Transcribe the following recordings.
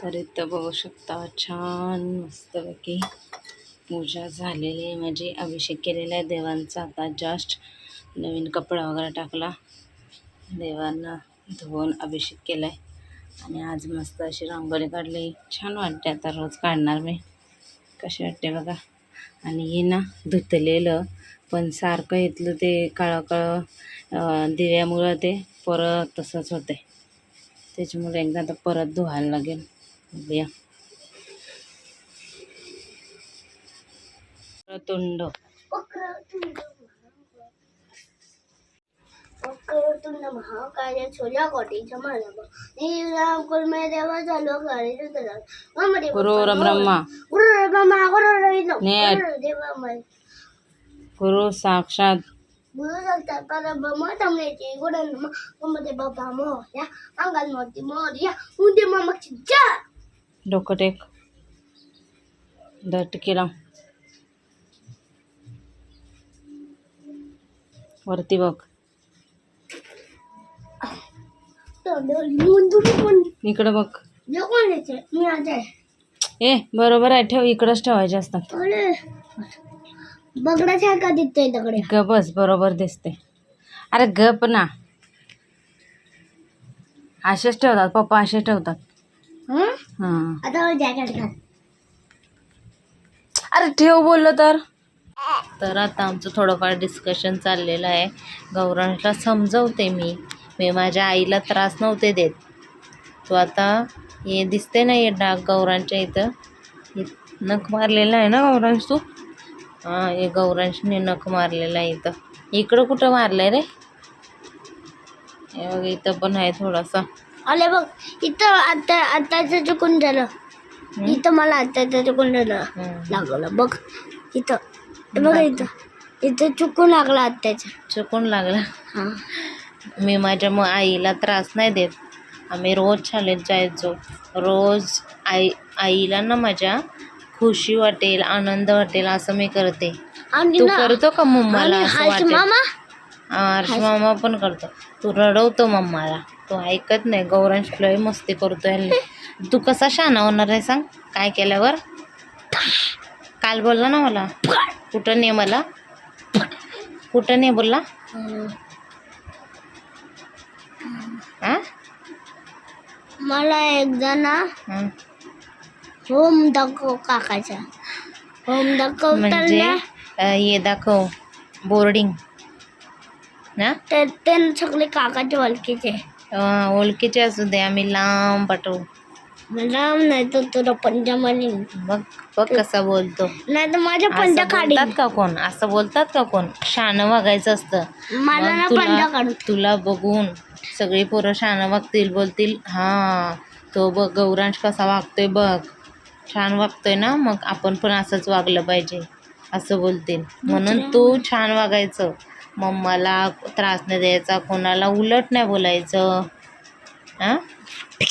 तर इथं बघू शकता छान मस्तपैकी पूजा झालेली आहे. माझी अभिषेक केलेला आहे देवांचा. आता जस्ट नवीन कपडा वगैरे टाकला. देवांना धुवून अभिषेक केला आहे आणि आज मस्त अशी रांगोळी काढली. छान वाटते आता रोज काढणार मी. कशी वाटते बघा. आणि हे ना धुतलेलं पण सारखं इथलं ते काळं काळं दिव्यामुळं ते परत तसंच होते त्याच्यामुळे एकदा आता परत धुवायला लागेल. बघूया तुंड. वक्रतुंड महाकाय देवा झालो ब्रह्मा. गुरु ब्रह्मा विष्णू साक्षात. गुरु सांगतात परब्रह्म तमलेची गुरु नम ममते बाबा मोर्या. अंगण मोठी मोर्या. उंदे मामाची जय. डोकं टेक. दट केला. वरती बघ. इकडं बघ. ए बरोबर आहे ठेव इकडंच ठेवायचे असतात. गपच दिसतोय दगडे बरोबर दिसते अरे गप ना. असेच ठेवतात पप्पा असे ठेवतात. आता जॅकेट घाल. अरे ठेव बोललं तर. तर आता आमचं थोडंफार डिस्कशन चाललेलं आहे. गौरांशला समजवते मी. मी माझ्या आईला त्रास नव्हते देत. तो आता हे दिसते ना हे डाग गौरांच्या इथं. नख मारलेलं आहे ना गौरांश तू? हां हे गौरांशने नख मारलेलं आहे इथं. इकडं कुठं मारलं आहे रे? हे बघ इथं पण आहे थोडासा. आले बघ इथं आता आताचं चुकून झालं. इथं मला आताचं चुकून झालं. लागलं बघ इथं. हे बघ इथं. इथं चुकून लागलं आत्याचं. चुकून लागला. हां. मी माझ्या मग आईला त्रास नाही देत. आम्ही रोज शाळेत जायचो. रोज आई आईला ना माझ्या खुशी वाटेल आनंद वाटेल असं मी करते. आणि तू ना करतो का मम्माला आणि असं हर्ष वाटेल? मामा? हर्ष मामा पण करतो. तू रडवतो मम्माला. तो ऐकत नाही. गौरांश लय मस्ती करतोय हल्ली. तू कसा शहाणा होणार आहे सांग? काय केल्यावर? काल बोलला ना मला. कुठं ने मला? कुठं ने बोलला? मला एकदा ना. होम दाखव काकाचा. होम म्हणजे दाखवताना अ, हे दाखव. बोर्डिंग. ना? ते सगळे काकाचे ओळखीचे. ओळखीचे असू दे आम्ही लांब पाठवू. मला नाही तर तुला पंजा मारीन. बघ बघ कसा बोलतो. नाही तर माझ्या असं पंजा बोलतात काढीन का कोण? असं बोलतात का कोण? शानं वागायचं असतं. मला मग ना तुला- पंजा काढू तुला बघून सगळी पोरं शानं वागतील बोलतील हा तो बघ गौरांश कसा वागतोय बघ. छान वागतोय ना मग आपण पण असंच वागलं पाहिजे. असं बोलतील. म्हणून तू छान वागायचं. मम्माला त्रास नाही द्यायचा कोणाला उलट नाही बोलायचं. हां?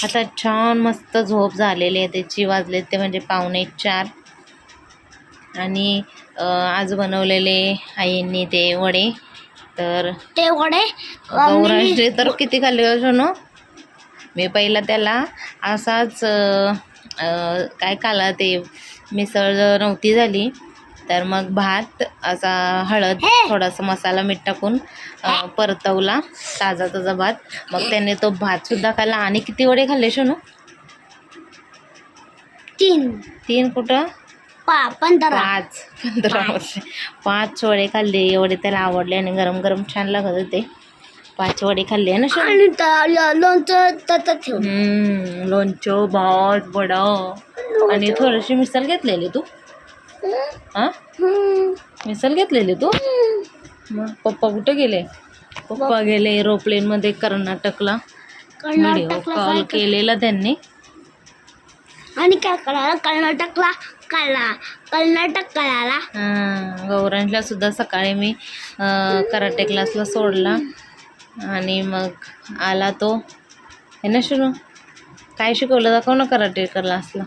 आता छान मस्त झोप झालेली आहे त्याची वाजले ते म्हणजे पावणे चार. आणि आज बनवलेले आईंनी ते वडे. तर ते वडे? गौरांशने तर किती खाल्ले सोनू? मी पहिला त्याला असाच काय खाला ते मिसळ नव्हती झाली. तर मग भात असा हळद थोडासा मसाला मीठ टाकून परतवला ताजा ताजा भात. मग त्याने तो भातसुद्धा खाल्ला. आणि किती वडे खाल्ले सोनू? तीन. तीन कुठं? पंधरा. पाच. पंधरा वर्ष. पाच वडे खाल्ले. एवढे त्याला आवडले आणि गरम गरम छान लागत होते. पाच वडे खाल्ले ना लोणचं लोणचं भात वडा. आणि थोडीशी मिसल घेतलेली तू? हा. मिसल घेतलेली तू? मग पप्पा कुठे गेले? पप्पा गेले एरोप्लेनमध्ये कर्नाटकला. व्हिडिओ कर्नाटकला कॉल केलेला त्यांनी. आणि काय कळालं कर्नाटकला कळला. कर्नाटक कळाला. हा, गौरांशला सुद्धा सकाळी मी कराटे क्लासला सोडला. आणि मग आला तो. हे ना शुरू काय शिकवलं? दाखव ना कराटे क्लासला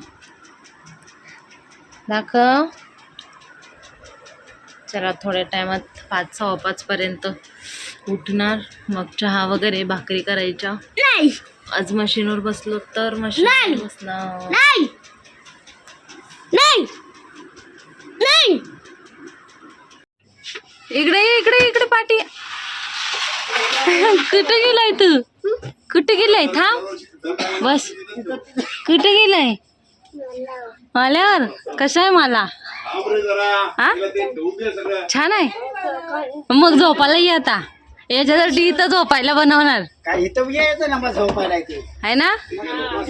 दाखव. चला थोड्या टायमात पाच सहा पाचपर्यंत उठणार. मग चहा वगैरे भाकरी करायच्या. नाही. आज मशीनवर बसलो तर मशीन. बसणार. नाही. नाही. नाही. इकडे इकडे इकडे पाठी. कुठं गेलाय तू? कुठं गेलाय? थांब. बस. कुठं गेलाय? आल्यावर कसं आहे मला? हा? छान आहे. मग झोपायला ये आता. याच्यासाठी इथं झोपायला बनवणार. काय इथं यायचं ना मग झोपायला इथे? आहे ना?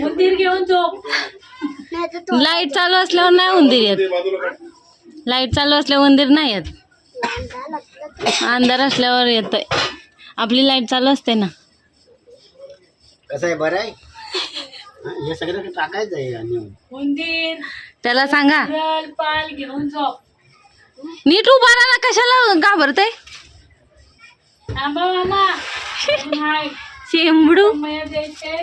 उंदीर घेऊन झोप. नाही तर तो लाइट चालू असल्यावर नाही उंदीर येत. लाइट चालू असल्यावर उंदीर नाही येत. अंधार असल्यावर येतोय. आपली लाइट चालू असते ना. कसं आहे बरं आहे? हा, हे सगळं टाकायचं आहे आणि त्याला सांगा. नीट उभा राहा ना कशाला घाबरते शेंबडू.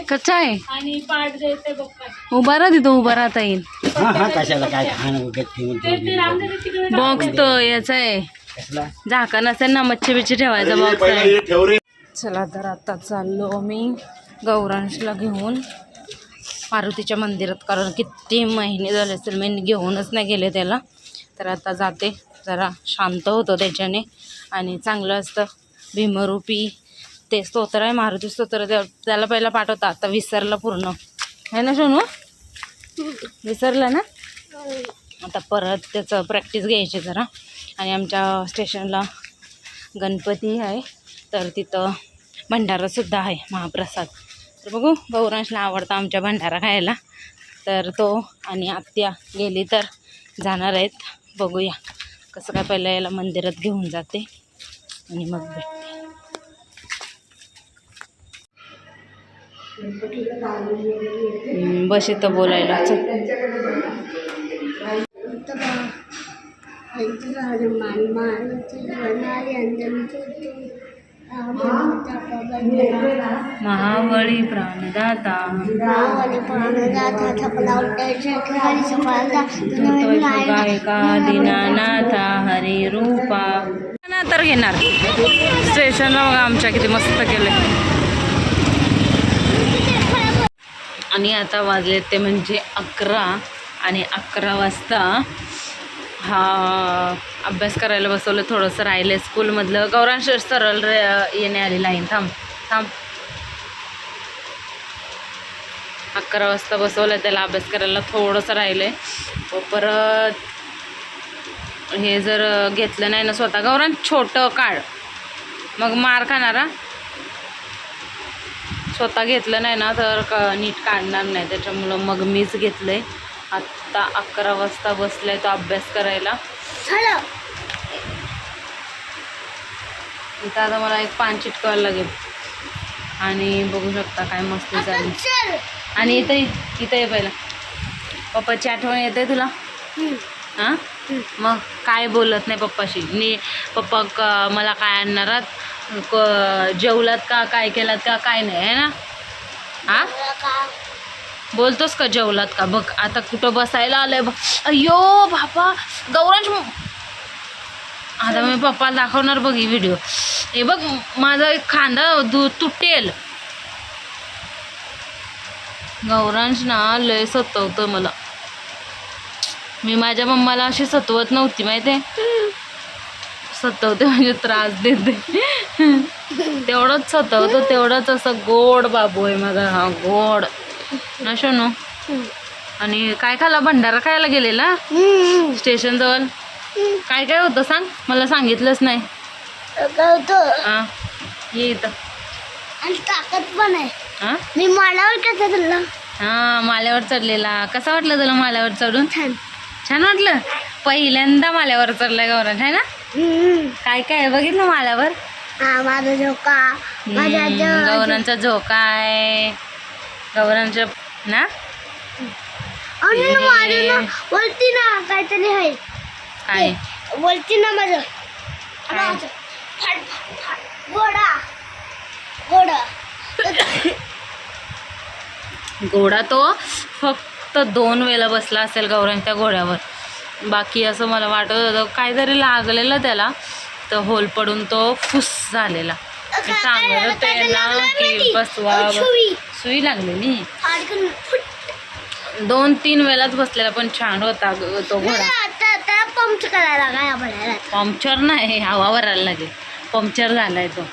कच्चा आहे. आणि पाठ पप्पा उभा राहा तिथं उभा राहता येईल. हा हा कशाला काय खाणं वगैरे ठेवून ठेवून तिकडे बॉक्स तो याचा आहे. कसला झाकण असेल ना मच्छी बिच्छी ठेवायचा बॉक्स आहे. चला तर आता चाललो मी गौरांशला घेऊन. मारुतीच्या मंदिरात कारण किती महिने झाले असेल मी घेऊनच नाही गेले त्याला. तर आता जाते जरा शांत होतो त्याच्याने. आणि चांगलं असतं. भीमरूपी ते स्तोत्र आहे मारुती स्तोत्र त्या- त्याला पहिला पाठवता आता विसरला पूर्ण. आहे ना सोनू? विसरलं ना? आता परत त्याचं प्रॅक्टिस घ्यायची जरा. आणि आमच्या स्टेशनला गणपती आहे. तर तिथं भंडारासुद्धा आहे महाप्रसाद. तर बघू गौरांशला आवडतं आमच्या भंडारा खायला तर तो आणि आत्या गेली तर जाणार आहेत बघूया कसं काय पहिलं याला मंदिरात घेऊन जाते आणि मग भेटते बस इथं बोलायला चल महाबळी प्राणदाता. रावली प्राणदाता दीनानाथा हरी रूपा. ना तर घेणार. स्टेशनला बघा आमच्या किती मस्त केले आणि आता वाजले ते म्हणजे अकरा आणि अकरा वाजता हा अभ्यास करायला बसवलं थोडंसं राहिलं आहे स्कूलमधलं. गौरांश सरळ रे- येणे आली लाईन. थांब थांब. अकरा वाजता बसवलं त्याला अभ्यास करायला थोडंसं राहिलं आहे हो, परत हे जर घेतलं नाही ना स्वतः. गौरांश छोटं काढ. मग मार खाणारा. स्वतः घेतलं नाही ना तर क नीट काढणार नाही. त्याच्यामुळं मग मीच घेतलं आहे आत्ता अकरा वाजता बसलाय तो अभ्यास करायला. इथं आता मला एक पान चिटकावं लागेल. आणि बघू शकता काय मस्त झाली. चल. आणि इथं इथं ये पहिला. पप्पाची आठवण येते तुला? हां? मग काय बोलत नाही पप्पाशी? नी पप्पा क मला काय आणणार जेवलात का? काय केलात का? काय नाही आहे ना? हां? बोलतोस का जेवलात का? बघ आता कुठं बसायला आलंय बघ. अय्यो बापा गौरांश आता मी पप्पाला दाखवणार बघ ही व्हिडिओ हे बघ माझा एक खांदा तुटेल. गौरांश ना लय सतवतो मला. मी माझ्या मम्माला अशी सतवत नव्हती माहिती आहे? सतवते म्हणजे त्रास देते. तेवढंच सतवतो तेवढंच असं गोड बाबू आहे माझा हा गोड. ना शोनू? आणि काय खाला? भंडारा खायला गेलेला? स्टेशन जवळ? काय काय होतं सांग? मला सांगितलंच नाही. हां. ये इथं. आणि ताकद पण आहे. हां? मी मालावर कसं चाललं हां माल्यावर चढलेला. कसा वाटलं तुला माल्यावर चढून? छान. छान वाटलं? पहिल्यांदा माल्यावर चढलाय गौरांश आहे ना. काय काय आहे बघितलं माल्यावर हा माझा झोका. गौरांचा झोका आहे. गौरांच्या ना? वरती ना काहीतरी आहे. काय? वरती ना माझं. फाड, फाड. घोडा तो फक्त दोन वेळा बसला असेल गौरांच्या घोड्यावर. बाकी असं मला वाटत होतं काहीतरी लागलेलं त्याला. तर होल पडून तो फुस झालेला. सांगत होते ना की बसवा. सुई लागलेली. दोन तीन वेळाच बसलेला पण छान होता तो घोडा. पंप करायला पंक्चर नाही हवा भरायला लागेल. पंक्चर झालाय तो.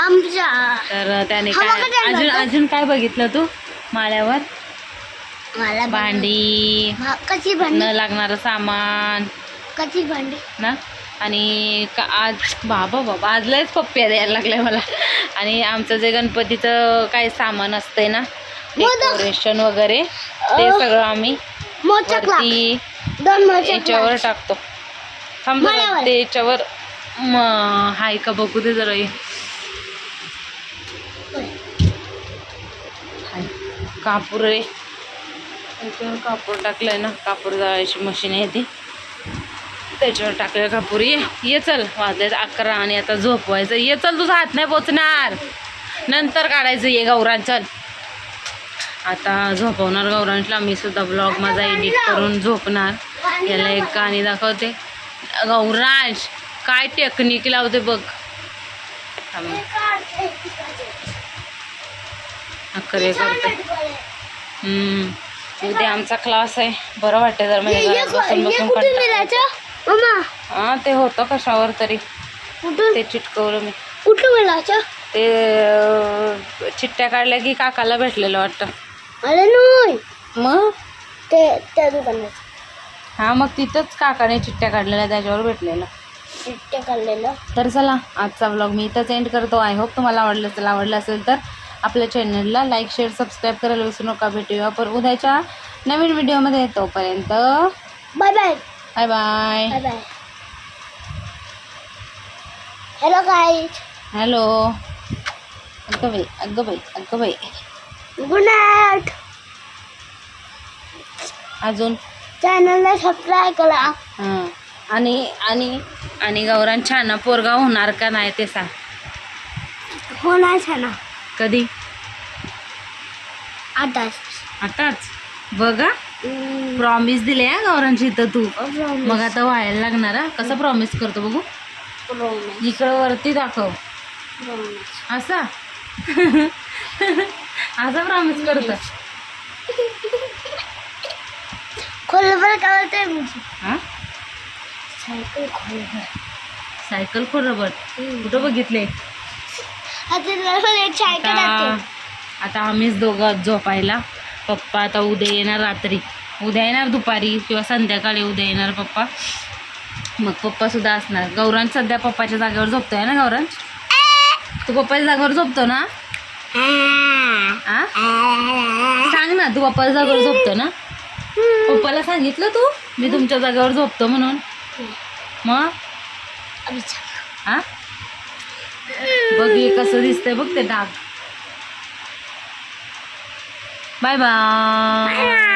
आमच्या तर त्याने काय अजून? अजून काय बघितलं तू? माळ्यावर? भांडी. कशी न भांडी लागणारं सामान. कशी भांडी? ना? आणि का आज बाबा बाबा आज लयच पप्प्या द्यायला लागलाय मला आणि आमचं जे गणपतीचं काय सामान असतंय ना. डेकोरेशन वगैरे ते. सगळं आम्ही वरती याच्यावर टाकतो थांब. ते याच्यावर म, हाय का बघू दे जरा. हाय कापूर याच्यावर कापूर टाकलंय ना कापूर जाळायची मशीन आहे ती त्याच्यावर टाकलं कापूर ये ये चल वाजले अकरा आणि आता झोपवायचं. ये चल तुझा हात नाही पोचणार. नंतर काढायचं ये गौरान चल. आता झोपवणार गौरांशला. मी सुद्धा ब्लॉग माझा एडिट करून झोपणार. याला एक गाणी दाखवते. गौरांश काय टेक्निक लावते बघ. अकरे करते हम्म. उद्या आमचा क्लास आहे. बरं वाटतं जर म्हणजे बसून बसून हा ते होतं कशावर तरी. ते चिटकवलं मी. मिळायचं ते चिठ्ठ्या काढल्या की काकाला भेटलेलं वाटतं. नाही. मग? ते त्या दुकानात. हा मग तिथंच काकाने चिठ्ठ्या काढलेल्या त्याच्यावर भेटलेलं. चिट्टे काढलेलं. तर चला आजचा व्लॉग मी इथंच एंड करतो. आय होप तुम्हाला आवडलं असेल आवडलं असेल तर आपल्या चॅनलला लाईक शेअर सबस्क्राईब करायला विसरू नका. भेटूया पर उद्याच्या नवीन व्हिडिओमध्ये तोपर्यंत bye bye bye bye bye bye hello guys hello अगं बाई अगं बाई अगं बाई गुड नाईट अजून? चॅनलला सबस्क्राईब करा. हां. आणि आणि आणि गौरान छान पोरगा होणार का नाही ते सांग. हो नाही छान. कधी? आताच. आताच? बघा. प्रॉमिस दिले हा गौरांची इथं तू. मग आता व्हायला लागणार हा. कसं प्रॉमिस करतो बघू? इकडं वरती दाखव. असा. असा प्रॉमिस करत. खोलवर काय सायकल खोलवर. सायकल रबट कुठं बघितले? आता आम्हीच दोघं झोपायला. पप्पा आता उद्या येणार रात्री. उद्या येणार दुपारी किंवा संध्याकाळी उद्या येणार पप्पा. मग पप्पा सुद्धा असणार. गौरांश सध्या पप्पाच्या जागेवर झोपतोय ना गौरांश तू पप्पाच्या जागेवर झोपतो ना? आ? सांग ना तू पप्पाच्या जागेवर झोपतो ना? पप्पाला सांगितलं तू? मी तुमच्या जागेवर झोपतो म्हणून. मग? हा बघ हे कसं दिसतंय बघ ते डाग. Bye bye.